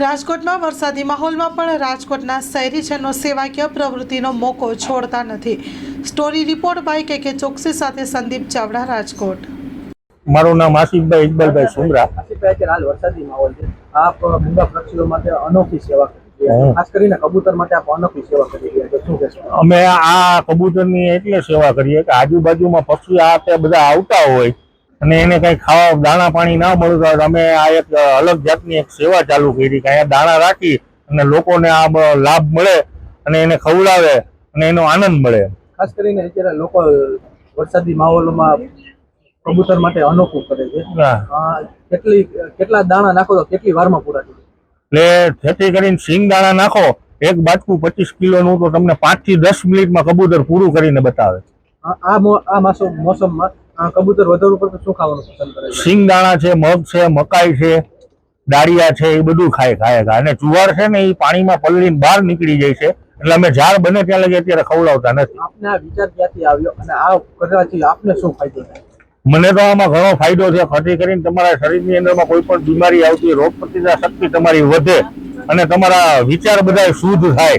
રાજકોટમાં વરસાદી માહોલમાં પણ રાજકોટના શહેરીજનો સેવાકીય પ્રવૃત્તિનો મોકો છોડતા નથી. સ્ટોરી રિપોર્ટ બાય કે કે ચોકસી સાથે સંદીપ ચાવડા રાજકોટ. મારું નામ આસિફભાઈ ઇકબાલભાઈ સુમરા આસિફભાઈ અત્યારે હાલ વરસાદી માહોલ છે. આપ મૂંગા પક્ષીઓ માટે અનોખી સેવા ખાસ કરીને કબૂતર માટે આપ અનોખી સેવા કરી રહ્યા છો. શું કહેશો? અમે આ કબૂતરની એટલે સેવા કરીએ કે આજુબાજુમાં પક્ષી આ તે બધા આવતા હોય અને એને કઈ ખાવા દાણા પાણી ના મળતા તો અમે આ એક અલગ જાતની એક સેવા ચાલુ કરી કે અહીંયા દાણા રાખી અને લોકોને આ લાભ મળે અને એને ખવડાવે અને એનો આનંદ મળે. ખાસ કરીને અત્યારે લોકો વરસાદી માહોલમાં કબૂતર માટે અનોખું કરે છે. કેટલી કેટલા દાણા નાખો તો કેટલી વારમાં પૂરા થઈ એટલે જેથી કરીને સિંગ દાણા નાખો એક બાટકું પચીસ કિલોનું તો તમને પાંચથી દસ મિનિટમાં કબૂતર પૂરું કરીને બતાવે. આ- આ મોસમમાં કબૂતર વધારે ઉપર શું ખાવાનું પસંદ કરે છે? સિંગ દાણા છે મગ છે મકાઈ છે દાળિયા છે એ બધું ખાય ખાય ખાય. અને જુવાર છે ને એ પાણીમાં પલળીને બહાર નીકળી જાય છે. એટલે અમે ઝાડ બને ત્યાં લગી અત્યારે ખવડાવતા નથી. આપને આ વિચાર ક્યાંથી આવ્યો અને આ કરવાથી આપને શું ફાયદો થાય? મને તો આમાં ઘણો ફાયદો છે. ખાતી કરીને તમારા શરીરની અંદરમાં કોઈ પણ બીમારી આવતી રોગ પ્રતિકાર શક્તિ તમારી વધે અને તમારા વિચાર બધા શુદ્ધ થાય.